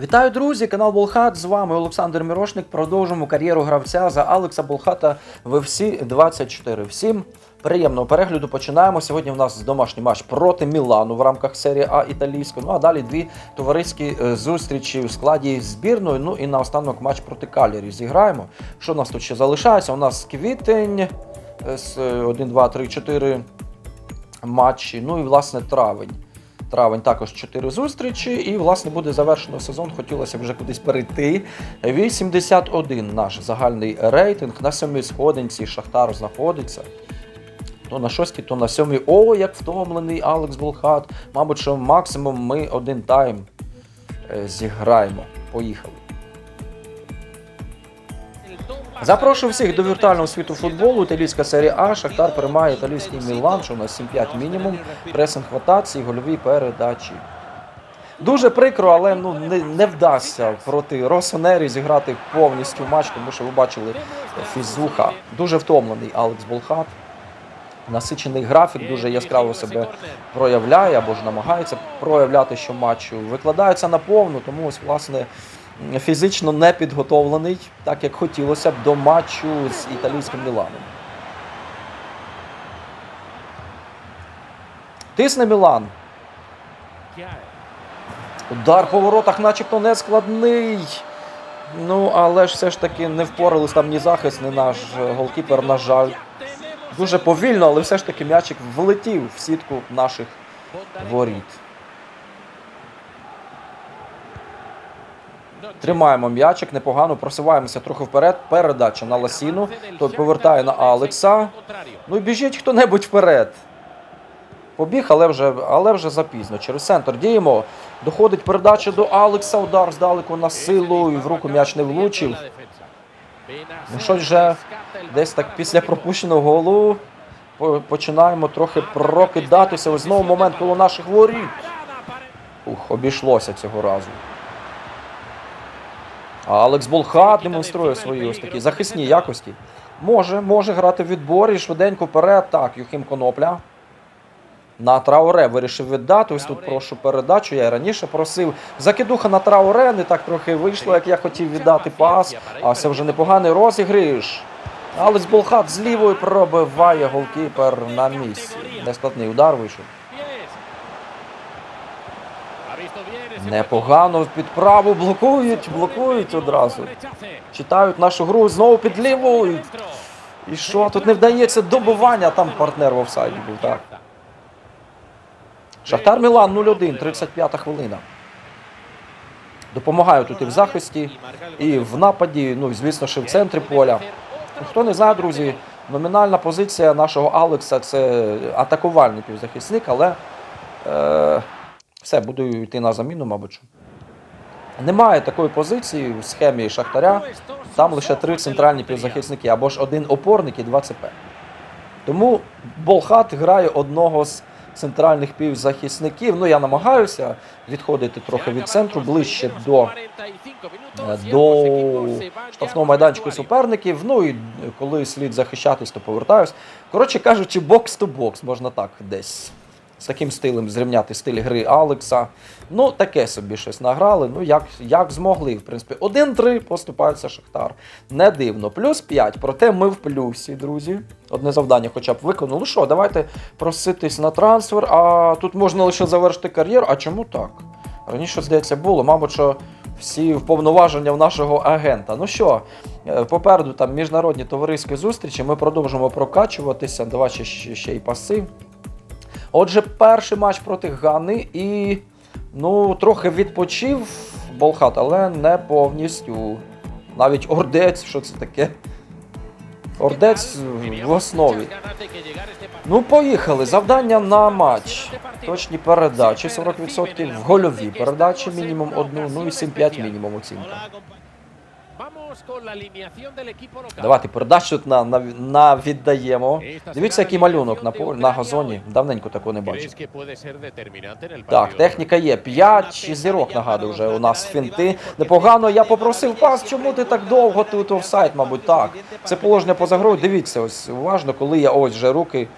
Вітаю, друзі! Канал Болхат. З вами Олександр Мірошник. Продовжуємо кар'єру гравця за Алекса Болхата в FC 24. Всім приємного перегляду. Починаємо. Сьогодні в нас домашній матч проти Мілану в рамках серії А італійської. Ну а далі дві товариські е, зустрічі в складі збірної. Ну і наостанок матч проти Калірі. Зіграємо. Що у нас тут ще залишається? У нас квітень е, з 1, 2, 3, 4 матчі. Ну і власне травень. Травень також 4 зустрічі, і власне буде завершено сезон. Хотілося б вже кудись перейти. 81 наш загальний рейтинг. На сьомій сходинці Шахтар знаходиться. То на шостій, то на сьомій. О, як втомлений Алекс Волхат. Мабуть, що максимум ми один тайм е, зіграємо. Поїхали. Запрошую всіх до віртуального світу футболу. Італійська серія А. Шахтар приймає італійський Мілан, що у нас 7-5 мінімум. Пресинг в атаці, гольові передачі. Дуже прикро, але ну не, не вдасться проти Росонері зіграти повністю матч, тому що ви бачили фізуха. Дуже втомлений Алекс Болхат. Насичений графік дуже яскраво себе проявляє або ж намагається проявляти щоматчу. Викладається наповну, тому ось власне фізично не підготовлений, так як хотілося б до матчу з італійським Міланом. Тисне Мілан. Удар по воротах, начебто не складний. Ну, але ж все ж таки не впорались там ні захист, ні наш голкіпер, на жаль. Дуже повільно, але все ж таки м'ячик влетів в сітку наших воріт. Тримаємо м'ячик, непогано, просуваємося трохи вперед. Передача на Ласіну. Той повертає на Алекса. Ну і біжіть хто-небудь вперед. Побіг, але вже, але вже запізно. Через центр діємо. Доходить передача до Алекса. Удар здалеку на силу. І в руку м'яч не влучив. Ну щось вже десь так після пропущеного голу починаємо трохи прокидатися. Ось знову момент коло наших воріт. Ух, обійшлося цього разу. А Алекс Болхат демонструє свої ось такі захисні якості. Може, може грати в відборі швиденько вперед. Так, Юхим Конопля. На Трауре вирішив віддати. Ось тут прошу передачу. Я і раніше просив. Закидуха на Трауре, не так трохи вийшло, як я хотів віддати пас. А це вже непоганий розігриш. Алекс Болхат з лівої пробиває голкіпер на місці. Нескладний удар вийшов. Непогано під праву блокують, блокують одразу. Читають нашу гру знову під лівою. І що? Тут не вдається добивання, там партнер в офсайді був, так. Шахтар Мілан 0-1, 35 хвилина. Допомагаю тут і в захисті, і в нападі, ну звісно, ще в центрі поля. Ну, Хто не знає, друзі, номінальна позиція нашого Алекса це атакувальний півзахисник, але е, все, буду йти на заміну, мабуть. Немає такої позиції в схемі Шахтаря. Там лише три центральні півзахисники, або ж один опорник і два ЦП. Тому Болхат грає одного з центральних півзахисників. Ну, я намагаюся відходити трохи від центру, ближче до, е, до штрафного майданчику суперників. Ну і коли слід захищатись, то повертаюсь. Коротше кажучи, бокс то бокс, можна так десь. З таким стилем зрівняти стиль гри Алекса. Ну, таке собі щось награли. Ну, як, як змогли, в принципі. 1-3 поступається Шахтар. Не дивно. Плюс 5. Проте ми в плюсі, друзі. Одне завдання хоча б виконали. Що, давайте проситись на трансфер. А тут можна лише завершити кар'єру. А чому так? Раніше, здається, було. Мабуть, що всі вповноваження в нашого агента. Ну що, е, попереду там міжнародні товариські зустрічі. Ми продовжимо прокачуватися. Давайте ще, ще й паси. Отже, перший матч проти Гани і ну, трохи відпочив Болхат, але не повністю. Навіть ордець, що це таке? Ордець в основі. Ну, поїхали. Завдання на матч. Точні передачі 40%, в гольові передачі мінімум одну, ну і 7-5 мінімум оцінка. Давайте передачу тут на, на, на віддаємо. Дивіться, який малюнок на на газоні. Давненько такого не бачив. Так, техніка є. 5 зірок нагадую вже у нас фінти. Непогано. Я попросив пас. Чому ти так довго тут офсайд, мабуть, так. Це положення поза грою. Дивіться, ось уважно, коли я ось вже руки.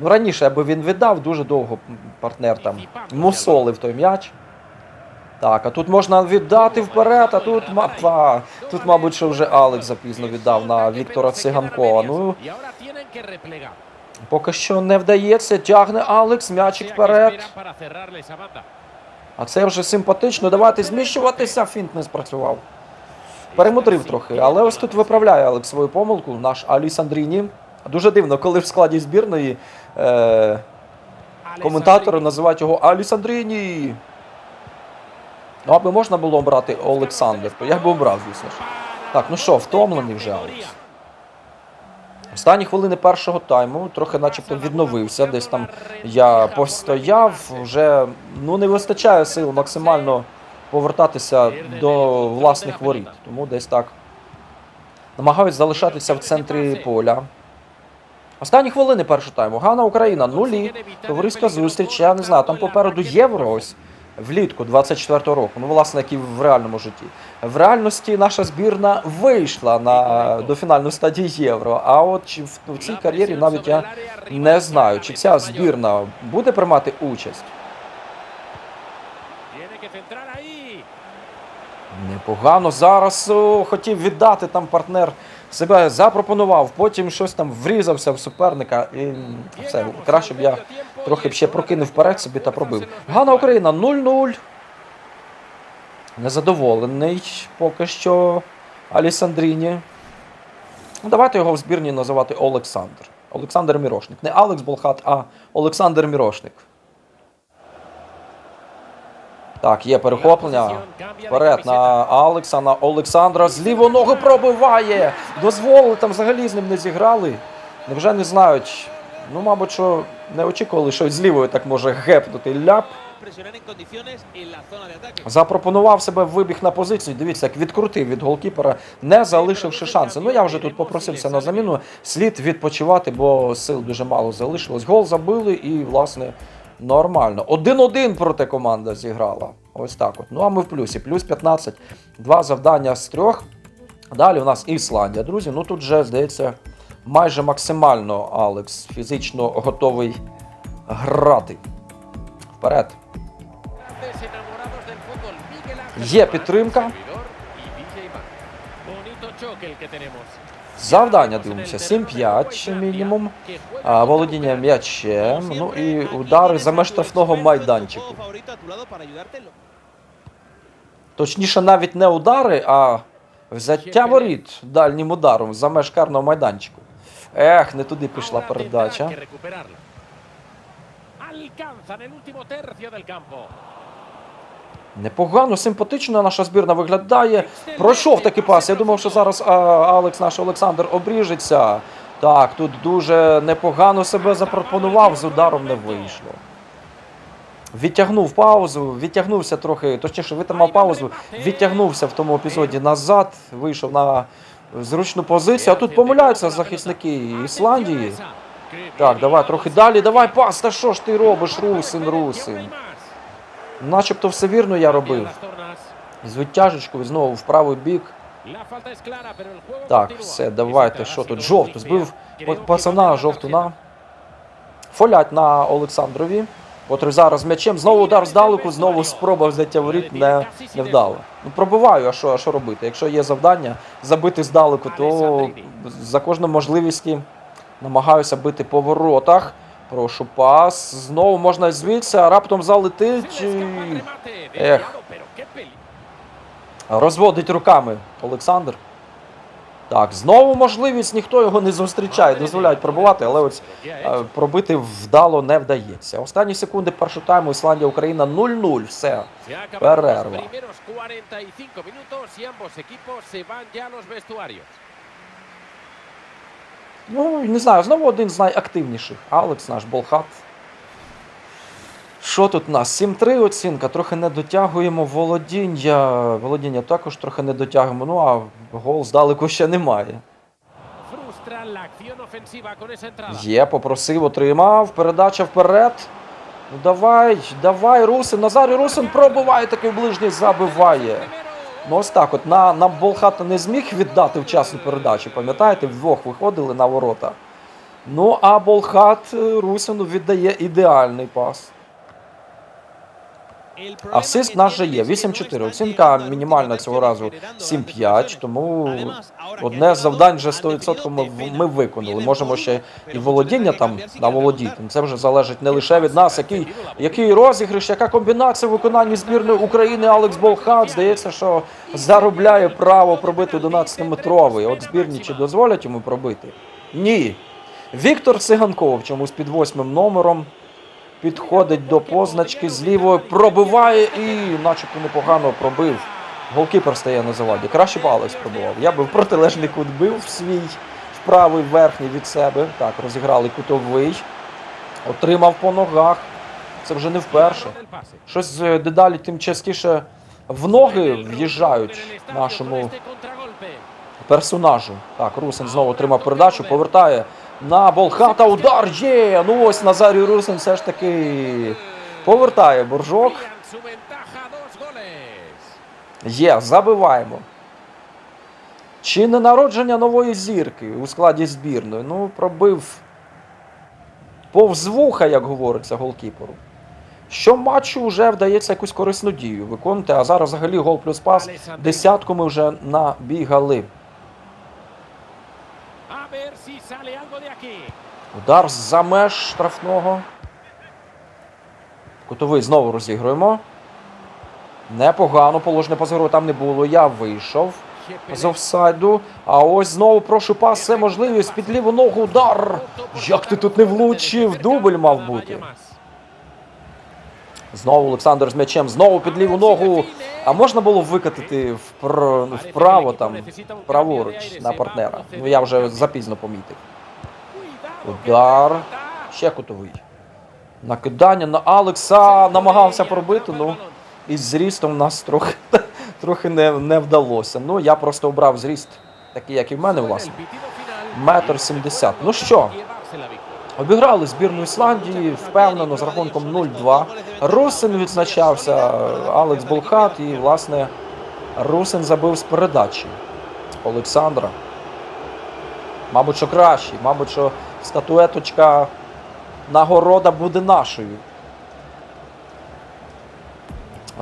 Ну раніше, аби він віддав, дуже довго партнер там мусолив той м'яч. Так, а тут можна віддати вперед, а тут, мапа, тут, мабуть, що вже Алекс запізно віддав на Віктора Циганкова. Ну, поки що не вдається. Тягне Алекс, м'ячик вперед. А це вже симпатично. Давайте зміщуватися. Фінт не спрацював. Перемудрив трохи, але ось тут виправляє Алекс свою помилку. Наш Аліс Андріні. Дуже дивно, коли в складі збірної е, коментатори називають його Аліс Андріні. Ну, аби можна було обрати Олександр, то я б обрав, звісно ж. Так, ну що, втомлений вже Алекс. Останні хвилини першого тайму трохи начебто відновився. Десь там я постояв, вже ну не вистачає сил максимально повертатися до власних воріт. Тому десь так намагаюсь залишатися в центрі поля. Останні хвилини першого тайму. Гана Україна нулі. Товариська зустріч. Я не знаю, там попереду євро ось влітку 24-го року. Ну, власне, як і в реальному житті. В реальності наша збірна вийшла на до фінальної стадії євро. А от в, цій кар'єрі навіть я не знаю, чи ця збірна буде приймати участь. Непогано зараз хотів віддати там партнер себе запропонував, потім щось там врізався в суперника і все. Краще б я трохи ще прокинув вперед собі та пробив. Гана Україна 0-0. Незадоволений поки що Алісандріні. Ну, Давайте його в збірні називати Олександр. Олександр Мірошник. Не Алекс Болхат, а Олександр Мірошник. Так, є перехоплення. Вперед на Алекса, на Олександра. З лівої ноги пробиває. Дозволили, там взагалі з ним не зіграли. Невже не знають. Ну, мабуть, що не очікували, що з лівої так може гепнути ляп. Запропонував себе вибіг на позицію. Дивіться, як відкрутив від голкіпера, не залишивши шанси. Ну я вже тут попросився на заміну. Слід відпочивати, бо сил дуже мало залишилось. Гол забили і, власне, нормально. Один-один проти команда зіграла. Ось так от. Ну а ми в плюсі. Плюс 15. Два завдання з трьох. Далі у нас Ісландія. Друзі, ну тут вже, здається, майже максимально Алекс фізично готовий грати. Вперед. Є підтримка. Завдання дивимося. 7-5 мінімум. Володіння м'ячем. Ну і удари за меж штрафного майданчику. Точніше, навіть не удари, а взяття воріт дальнім ударом за меж карного майданчику. Ех, не туди пішла передача. Непогано, симпатично наша збірна виглядає. Пройшов такий пас. Я думав, що зараз а, Алекс, наш Олександр, обріжеться. Так, тут дуже непогано себе запропонував, з ударом не вийшло. Відтягнув паузу, відтягнувся трохи, точніше, витримав паузу, відтягнувся в тому епізоді назад, вийшов на зручну позицію. А тут помиляються захисники Ісландії. Так, давай трохи далі, давай пас. Та що ж ти робиш, Русин, Русин? Начебто все вірно я робив. З відтяжечкою знову в правий бік. Так, все, давайте. Що тут? Жовту. Збив па- пацана жовтуна. Фолять на Олександрові. Котрий зараз м'ячем. Знову удар здалеку, знову спроба взяття воріт не, не вдало. Ну, пробиваю, а що, а що робити? Якщо є завдання забити здалеку, то за кожну можливості намагаюся бити по воротах. Прошу пас. Знову можна звідси, а раптом залетить. Ех. Розводить руками Олександр. Так, знову можливість, ніхто його не зустрічає, дозволяють пробувати, але ось е, пробити вдало не вдається. Останні секунди першого тайму Ісландія Україна 0-0. Все. Перерва. Ну, не знаю, знову один з найактивніших. Алекс, наш Болхат. Що тут у нас? 7-3 оцінка, трохи не дотягуємо володіння. Володіння також трохи не дотягуємо. Ну а гол здалеку ще немає. Є, попросив, отримав. Передача вперед. Ну давай, давай, Русин. Назарій Русин пробиває такий ближній, забиває. Ну ось так, от на, на Болхата не зміг віддати вчасну передачу, пам'ятаєте, вдвох виходили на ворота. Ну, а Болхат е, Русину віддає ідеальний пас. Асист в нас же є 8-4. Оцінка мінімальна цього разу 7-5, тому одне з завдань вже 100% ми, ми виконали. Можемо ще і володіння там наволодіти. Це вже залежить не лише від нас, який, який розіграш, яка комбінація в виконанні збірної України. Алекс Болхат здається, що заробляє право пробити 11-метровий. От збірні чи дозволять йому пробити? Ні. Віктор Циганков чомусь під восьмим номером підходить до позначки з лівої, пробиває і начебто непогано пробив. Голкіпер стає на заваді. Краще б Алекс пробивав. Я би в протилежний кут бив свій в правий верхній від себе. Так, розіграли кутовий. Отримав по ногах. Це вже не вперше. Щось е, дедалі тим частіше в ноги в'їжджають нашому персонажу. Так, Русин знову отримав передачу, повертає на Болхата. Удар є. Ну ось Назарій Русин все ж таки повертає боржок. Є, забиваємо. Чи не народження нової зірки у складі збірної? Ну, пробив повз вуха, як говориться, голкіперу. Що матчу вже вдається якусь корисну дію виконувати, а зараз взагалі гол плюс пас. Десятку ми вже набігали. Удар за меж штрафного. Кутовий знову розігруємо. Непогано, положення позору там не було. Я вийшов з офсайду. А ось знову прошу пас, все можливість під ліву ногу. Удар! Як ти тут не влучив? Дубль мав бути. Знову Олександр з м'ячем, знову під ліву ногу. А можна було викатити впр... вправо там, праворуч на партнера. Ну я вже запізно помітив. Удар. Ще кутовий. Накидання на Алекса. Намагався пробити, ну із зрістом в нас трохи, трохи не, не вдалося. Ну, я просто обрав зріст, такий, як і в мене, власне. Метр сімдесят. Ну що, обіграли збірну Ісландії, впевнено, з рахунком 0-2. Русин відзначався, Алекс Болхат і, власне, Русин забив з передачі Олександра. Мабуть, що кращий, мабуть, що статуеточка нагорода буде нашою.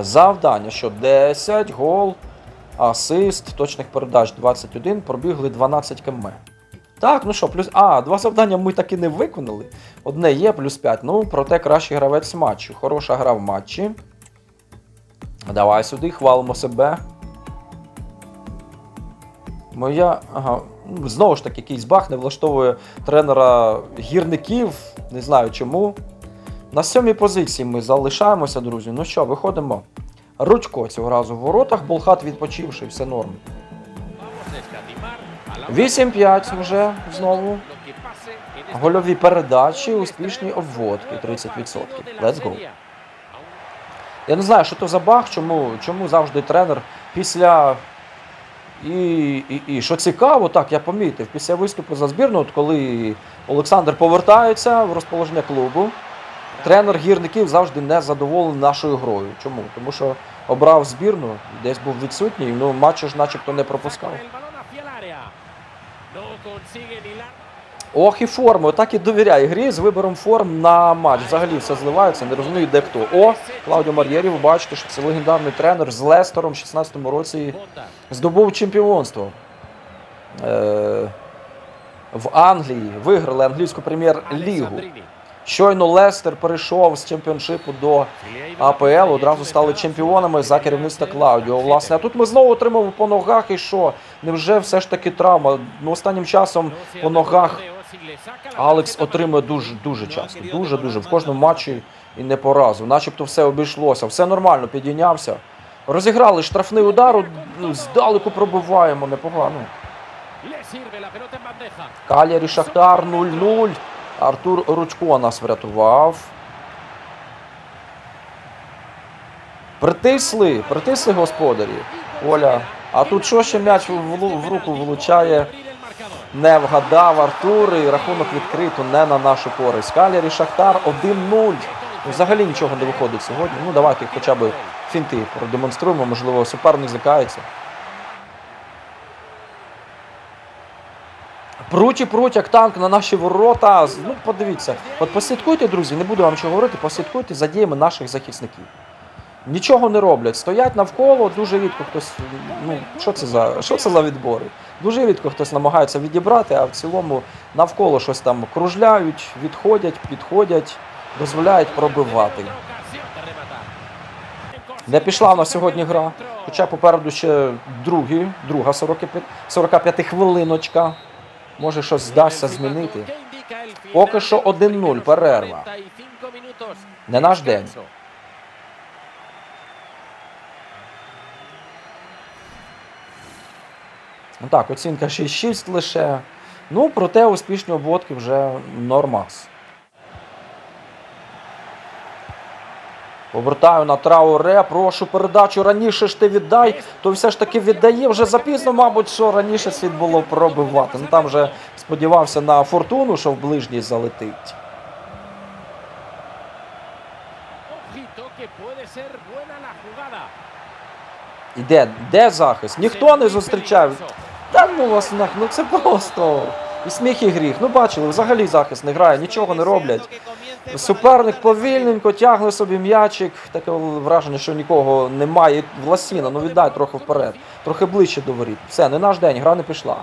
Завдання, що 10, гол, асист, точних передач 21, пробігли 12 км. Так, ну що, плюс. А, два завдання ми таки не виконали. Одне є, плюс 5. Ну, проте кращий гравець матчу. Хороша гра в матчі. Давай сюди, хвалимо себе. Моя. Ага. Знову ж таки, якийсь баг не влаштовує тренера гірників. Не знаю чому. На сьомій позиції ми залишаємося, друзі. Ну що, виходимо. Ручко цього разу в воротах, Болхат відпочивши, все норм. 8-5 вже знову. Гольові передачі, успішні обводки 30%. Let's go. Я не знаю, що то за баг, чому, чому завжди тренер після. І, і, і що цікаво, так я помітив, після виступу за збірну, от коли Олександр повертається в розположення клубу, тренер гірників завжди не задоволений нашою грою. Чому? Тому що обрав збірну, десь був відсутній, ну матчу ж начебто не пропускав. Ох, і форми, отак і довіряє грі з вибором форм на матч. Взагалі все зливається, не розумію, де хто. О, Клаудіо Мар'єрі, ви бачите, що це легендарний тренер з Лестером в 16-му році здобув чемпіонство. Е, в Англії виграли англійську прем'єр-лігу. Щойно Лестер перейшов з чемпіоншипу до АПЛ, одразу стали чемпіонами за керівництва Клаудіо. Власне, а тут ми знову отримали по ногах. І що? Невже все ж таки травма? Ну, останнім часом по ногах Алекс отримує дуже дуже часто. Дуже дуже в кожному матчі і не по разу. Начебто все обійшлося, все нормально, підійнявся. Розіграли штрафний удар, ну, здалеку пробиваємо, непогано. Калярі Шахтар 0-0. Артур Ручко нас врятував. Притисли, притисли господарі. Оля. А тут що ще м'яч в, руку влучає? Не вгадав Артур і рахунок відкрито не на нашу користь. Калярі Шахтар 1-0. Ну, Взагалі нічого не виходить сьогодні. Ну давайте хоча б фінти продемонструємо, можливо, суперник злякається. Пруть і пруть, як танк на наші ворота. Ну, подивіться. От послідкуйте, друзі, не буду вам чого говорити, послідкуйте за діями наших захисників. Нічого не роблять, стоять навколо, дуже рідко хтось. Ну, що це за що це за відбори? Дуже рідко хтось намагається відібрати, а в цілому навколо щось там кружляють, відходять, підходять, дозволяють пробивати. Не пішла в нас сьогодні гра. Хоча попереду ще другі, друга 45, 45 хвилиночка. Може щось здасться змінити. Поки що 1-0, перерва. Не наш день. Ну Так, оцінка 6-6 лише. Ну, проте успішні обводки вже нормас. Повертаю на Трауре, прошу передачу. Раніше ж ти віддай, то все ж таки віддає вже запізно, мабуть, що раніше слід було пробивати. Ну там вже сподівався на фортуну, що в ближній залетить. І де, захист? Ніхто не зустрічає. Та ну вас ну це просто. І сміх, і гріх. Ну бачили, взагалі захист не грає, нічого не роблять. Суперник повільненько тягне собі м'ячик. Таке враження, що нікого немає. Власіна, ну віддай трохи вперед, трохи ближче до воріт. Все, не наш день, гра не пішла.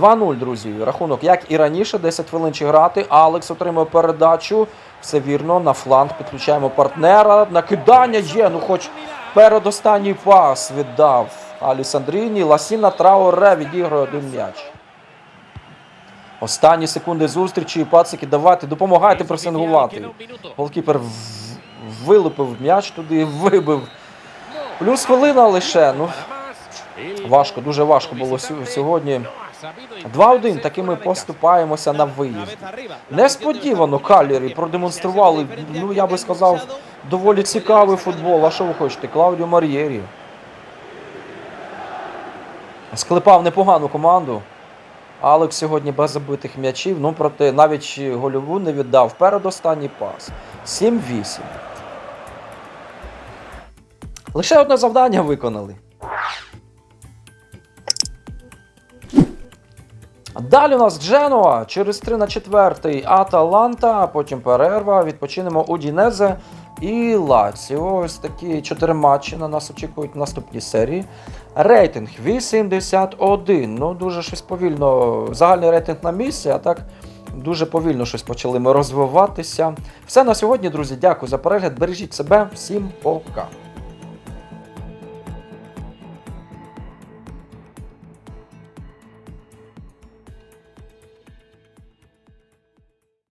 2-0, друзі. Рахунок, як і раніше, 10 хвилин чи грати. Алекс отримує передачу. Все вірно, на фланг підключаємо партнера. Накидання є, ну хоч передостанній пас віддав Алісандріні. Ласіна Трауре відігрує один м'яч. Останні секунди зустрічі, пацики, давайте, допомагайте пресингувати. Голкіпер вилупив м'яч туди, вибив. Плюс хвилина лише. Ну, важко, дуже важко було сьогодні. 2-1, таки ми поступаємося на виїзд. Несподівано Калірі продемонстрували, ну я би сказав, доволі цікавий футбол. А що ви хочете? Клаудіо Мар'єрі. Склепав непогану команду. Алекс сьогодні без забитих м'ячів, ну проте навіть гольову не віддав. Передостанній пас. 7-8. Лише одне завдання виконали. Далі у нас Дженуа через 3 на 4 Аталанта, потім перерва. Відпочинемо у Дінезе і Лаціо. Ось такі чотири матчі на нас очікують в наступній серії. Рейтинг 81. Ну, дуже щось повільно. Загальний рейтинг на місці, а так дуже повільно щось почали ми розвиватися. Все на сьогодні, друзі. Дякую за перегляд. Бережіть себе. Всім пока.